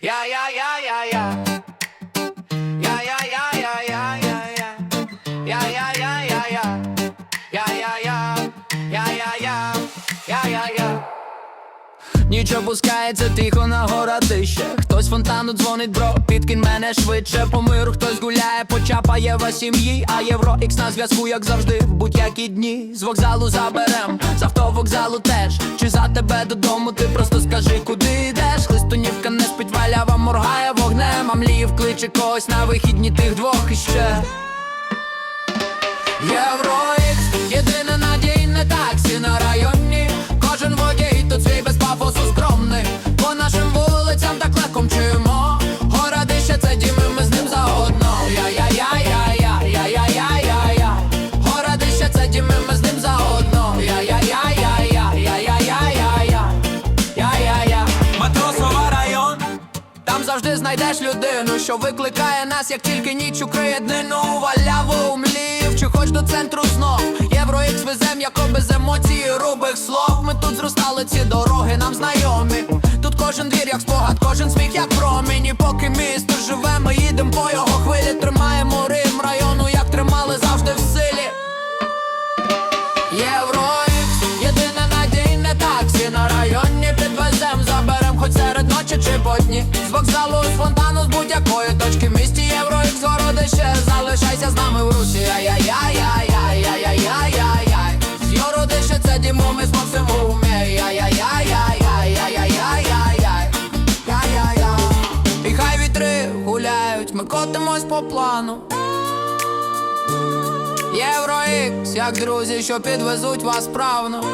Ja, ja. Ja, ja, ja. Ja, ja, я. Я, я, я. Ніч опускається тихо на городище Хтось фонтану дзвонить, бро, підкинь мене швидше По миру хтось гуляє, почапає вас сім'ї А євро ікс на зв'язку, як завжди, в будь-які дні З вокзалу заберем, з автовокзалу теж Чи за тебе додому, ти просто скажи, куди моргає вогнем А мліїв кличе когось на вихідні тих двох іще завжди знайдеш людину, що викликає нас, як тільки ніч укриє днину. Валяву млів, чи хоч до центру знов? Євроїкс везем, яко без емоцій і грубих слов. Ми тут зростали ці дороги, нам знайомі. Тут кожен двір, як спогад, кожен сміх, як промінь. І поки місто живе, ми їдем по його хвилі. Тримаємо ритм району, як тримали завжди в силі. Євроікс, З з фонтану, з будь-якої точки в місті Євроікс, городище, залишайся з нами в русі. Ай-яй-яй-яй-яй-яй-яй-яй-яй З Йородище це дімо, ми з максимум Ай-яй-яй-яй-яй-яй-яй-яй-яй Яй-яй-яй І хай вітри гуляють, ми котимось по плану Євроікс, як друзі, що підвезуть вас правно